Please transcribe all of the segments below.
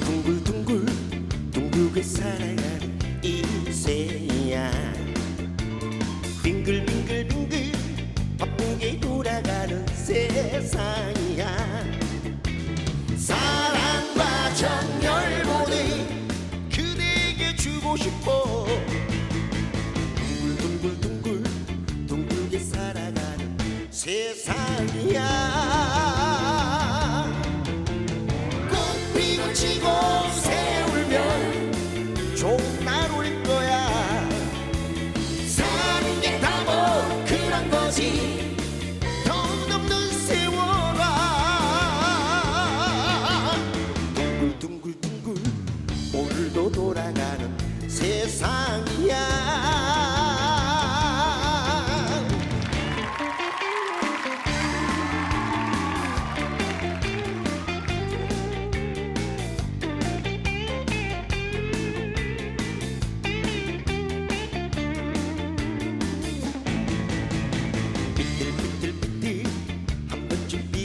둥글둥글 둥글 둥글게 살아가는 인생이야. 빙글빙글빙글 바쁘게 돌아가는 세상이야. 사랑과 정열 모두 그대에게 주고 싶어. 둥글둥글둥글 둥글게 살아가는 세상이야. 치고 세울면 종말 올 거야. 사는 게 다 뭐 그런 거지. 돌아가는 세상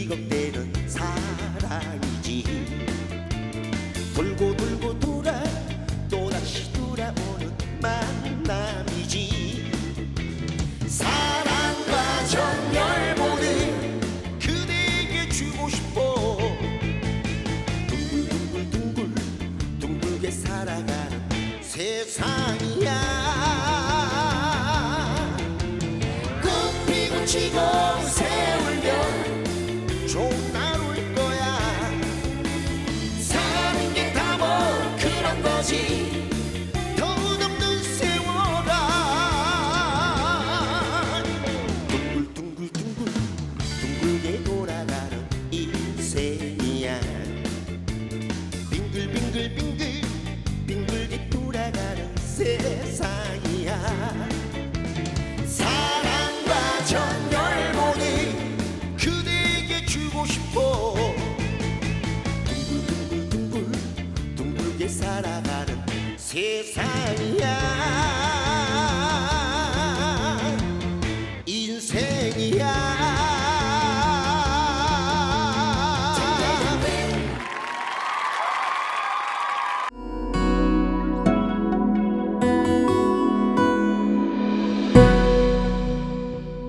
삐걱대는 사랑이지. 돌고 돌고 돌아 또 다시 돌아오는 만남이지. 사랑과 정열 모두 그대에게 주고 싶어. 둥글둥글둥글 둥글게 살아가는 세상이야. 꽃피고 치고 살아가는 세상이야. 인생이야